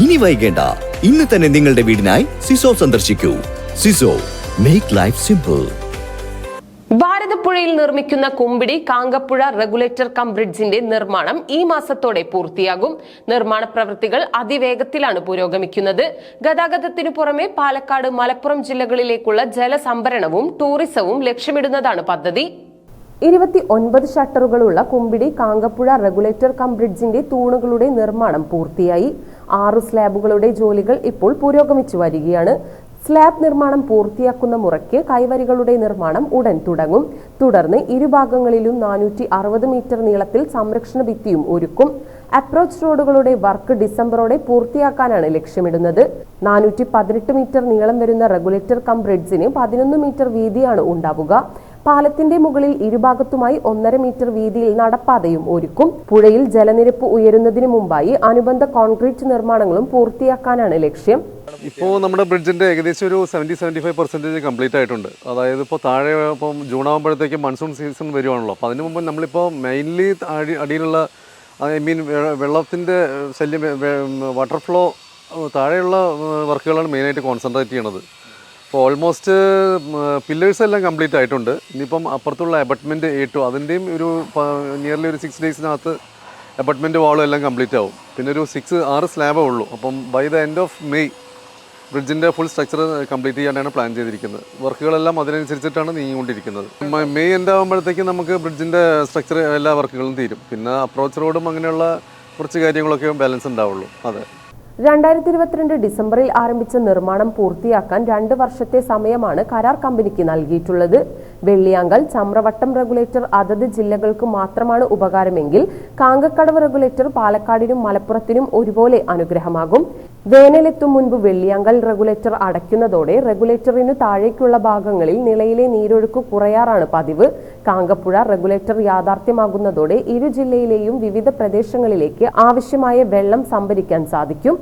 ഇനി വൈകേണ്ട. ഇന്ന് തന്നെ നിങ്ങളുടെ വീടിനായി സിസോ സന്ദർശിക്കൂ. സിസോ മേക്ക് ലൈഫ് സിമ്പിൾ ഭാരതപ്പുഴയിൽ നിർമ്മിക്കുന്ന കുമ്പിടി കാങ്കപ്പുഴ റെഗുലേറ്റർ കം ബ്രിഡ്ജിന്റെ നിർമ്മാണം ഈ മാസത്തോടെ പൂർത്തിയാകും. നിർമ്മാണ പ്രവൃത്തികൾ അതിവേഗത്തിലാണ് പുരോഗമിക്കുന്നത്. ഗതാഗതത്തിനു പുറമെ പാലക്കാട് മലപ്പുറം ജില്ലകളിലേക്കുള്ള ജലസംഭരണവും ടൂറിസവും ലക്ഷ്യമിടുന്നതാണ് പദ്ധതി. ഇരുപത്തി ഒൻപത് ഷട്ടറുകളുള്ള കുമ്പിടി കാങ്കപ്പുഴ റെഗുലേറ്റർ കം ബ്രിഡ്ജിന്റെ തൂണുകളുടെ നിർമ്മാണം പൂർത്തിയായി. ആറു സ്ലാബുകളുടെ ജോലികൾ ഇപ്പോൾ പുരോഗമിച്ചു വരികയാണ്. സ്ലാബ് നിർമ്മാണം പൂർത്തിയാക്കുന്ന മുറയ്ക്ക് കൈവരികളുടെ നിർമ്മാണം ഉടൻ തുടങ്ങും. തുടർന്ന് ഇരുഭാഗങ്ങളിലും നാനൂറ്റി അറുപത് മീറ്റർ നീളത്തിൽ സംരക്ഷണ ഭിത്തിയും ഒരുക്കും. അപ്രോച്ച് റോഡുകളുടെ വർക്ക് ഡിസംബറോടെ പൂർത്തിയാക്കാനാണ് ലക്ഷ്യമിടുന്നത്. നാനൂറ്റി പതിനെട്ട് മീറ്റർ നീളം വരുന്ന റെഗുലേറ്റർ കം ബ്രിഡ്ജിന് പതിനൊന്ന് മീറ്റർ വീതിയാണ് ഉണ്ടാവുക. പാലത്തിന്റെ മുകളിൽ ഇരുഭാഗത്തുമായി ഒന്നര മീറ്റർ വീതിയിൽ നടപ്പാതയും ഒരുക്കും. പുഴയിൽ ജലനിരപ്പ് ഉയരുന്നതിന് മുമ്പായി അനുബന്ധ കോൺക്രീറ്റ് നിർമ്മാണങ്ങളും പൂർത്തിയാക്കാനാണ് ലക്ഷ്യം. ഇപ്പോൾ നമ്മുടെ ബ്രിഡ്ജിന്റെ ഏകദേശം ഒരു seventy seventy five percentage complete ആയിട്ടുണ്ട്. അതായത് ഇപ്പോൾ താഴെ ഇപ്പം ജൂൺ ആകുമ്പോഴത്തേക്ക് മൺസൂൺ സീസൺ വരുവാണല്ലോ. അപ്പോൾ അതിന് മുമ്പ് നമ്മളിപ്പോൾ മെയിൻലി അടി അടിയിലുള്ള ഐ മീൻ വെള്ളത്തിന്റെ ശല്യം വാട്ടർ ഫ്ലോ താഴെയുള്ള വർക്കുകളാണ് മെയിനായിട്ട് കോൺസെൻട്രേറ്റ് ചെയ്യണത്. അപ്പോൾ ഓൾമോസ്റ്റ് പില്ലേഴ്സ് എല്ലാം കംപ്ലീറ്റ് ആയിട്ടുണ്ട്. ഇനിയിപ്പം അപ്പുറത്തുള്ള അബട്ട്മെന്റ് ഏറ്റു അതിന്റെയും ഒരു നിയർലി ഒരു സിക്സ് ഡേയ്സിനകത്ത് അബട്ട്മെന്റ് വാളും എല്ലാം കംപ്ലീറ്റ് ആവും. പിന്നെ ഒരു സിക്സ് ആറ് സ്ലാബേ ഉള്ളൂ. അപ്പം by the end of May ബ്രിഡ്ജിന്റെ full structure complete ചെയ്യാനാണ് പ്ലാൻ ചെയ്തിരിക്കുന്നത്. വർക്കുകളെല്ലാം അതിനനുസരിച്ചിട്ടാണ് നീങ്ങിക്കൊണ്ടിരിക്കുന്നത്. മെയ് എൻഡ് ആകുമ്പോഴത്തേക്കും നമുക്ക് ബ്രിഡ്ജിന്റെ സ്ട്രക്ചർ എല്ലാ വർക്കുകളും തീരും. പിന്നെ അപ്രോച്ച് റോഡും അങ്ങനെയുള്ള കുറച്ച് കാര്യങ്ങളൊക്കെ ബാലൻസ് ഉണ്ടാവുള്ളൂ. അതെ. രണ്ടായിരത്തി ഇരുപത്തിരണ്ട് ഡിസംബറിൽ ആരംഭിച്ച നിർമ്മാണം പൂർത്തിയാക്കാൻ രണ്ട് വർഷത്തെ സമയമാണ് കരാർ കമ്പനിക്ക് നൽകിയിട്ടുള്ളത്. വെള്ളിയാങ്കൽ ചമ്രവട്ടം റെഗുലേറ്റർ അതത് ജില്ലകൾക്ക് മാത്രമാണ് ഉപകാരമെങ്കിൽ കാങ്കക്കടവ് റെഗുലേറ്റർ പാലക്കാടിനും മലപ്പുറത്തിനും ഒരുപോലെ അനുഗ്രഹമാകും. വേനലെത്തും മുൻപ് വെള്ളിയാങ്കൽ റെഗുലേറ്റർ അടയ്ക്കുന്നതോടെ റെഗുലേറ്ററിനു താഴേക്കുള്ള ഭാഗങ്ങളിൽ നിലയിലെ നീരൊഴുക്ക് കുറയാറാണ് പതിവ്. കാങ്കപ്പുഴ റെഗുലേറ്റർ യാഥാർത്ഥ്യമാകുന്നതോടെ ഇരു ജില്ലയിലെയും വിവിധ പ്രദേശങ്ങളിലേക്ക് ആവശ്യമായ വെള്ളം സംഭരിക്കാൻ സാധിക്കും.